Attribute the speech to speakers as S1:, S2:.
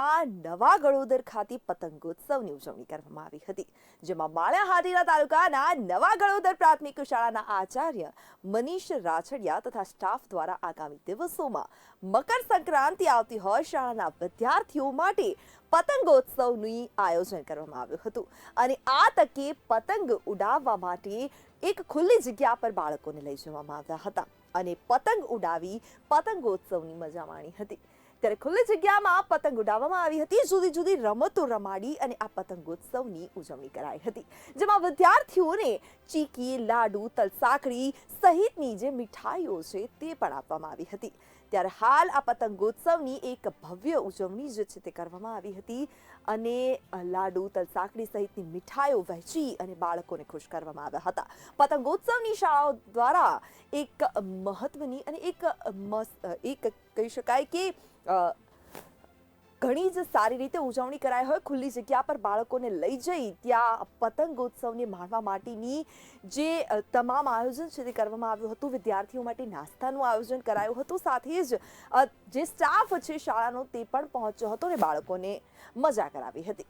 S1: તાલુકાના નવા ગળોદર ખાતે પતંગોત્સવની ઉજવણી કરવામાં આવી હતી, જેમાં માળિયા હાટીના તાલુકાના નવા ગળોદર પ્રાથમિક શાળાના આચાર્ય મનીષ રાછડિયા તથા સ્ટાફ દ્વારા આગામી દિવસોમાં મકર સંક્રાંતિ આવતી હોય શાળાના વિદ્યાર્થીઓ માટે પતંગોત્સવનું આયોજન કરવામાં આવ્યું હતું. અને આ તકે પતંગ ઉડાવવા માટે એક ખુલ્લી જગ્યા પર બાળકોને લઈ જવામાં આવ્યા હતા અને પતંગ ઉડાવી પતંગોત્સવની મજા માણી હતી. ત્યારે ખુલ્લી જગ્યામાં પતંગ ઉડાવવામાં આવી હતી. જુદી જુદી રમતો રમાડી અને આ પતંગોત્સવની ઉજવણી કરાઈ હતી. જેમાં વિદ્યાર્થીઓને ચીકી, લાડુ તલસાકડી સહિતની જે મીઠાઈઓ છે તે પણ આપવામાં આવી હતી. ત્યારે હાલ આ પતંગોત્સવની એક ભવ્ય ઉજવણી જે છે તે કરવામાં આવી હતી અને લાડુ તલસાકડી સહિતની મીઠાઈઓ વહેંચી અને બાળકોને ખુશ કરવામાં આવ્યા હતા. પતંગોત્સવની શાળાઓ દ્વારા એક મહત્વની અને એક એક કહી શકાય કે ઘણી જ સારી રીતે ઉજવણી કરાઈ હોય ખુલ્લી જગ્યા પર બાળકોને લઈ જઈ ત્યાં પતંગોત્સવને માણવા માટેની જે તમામ આયોજન છે તે કરવામાં આવ્યું હતું. વિદ્યાર્થીઓ માટે નાસ્તાનું આયોજન કરાયું હતું. સાથે જ જે સ્ટાફ છે શાળાનો તે પણ પહોંચ્યો હતો અને બાળકોને મજા કરાવી હતી.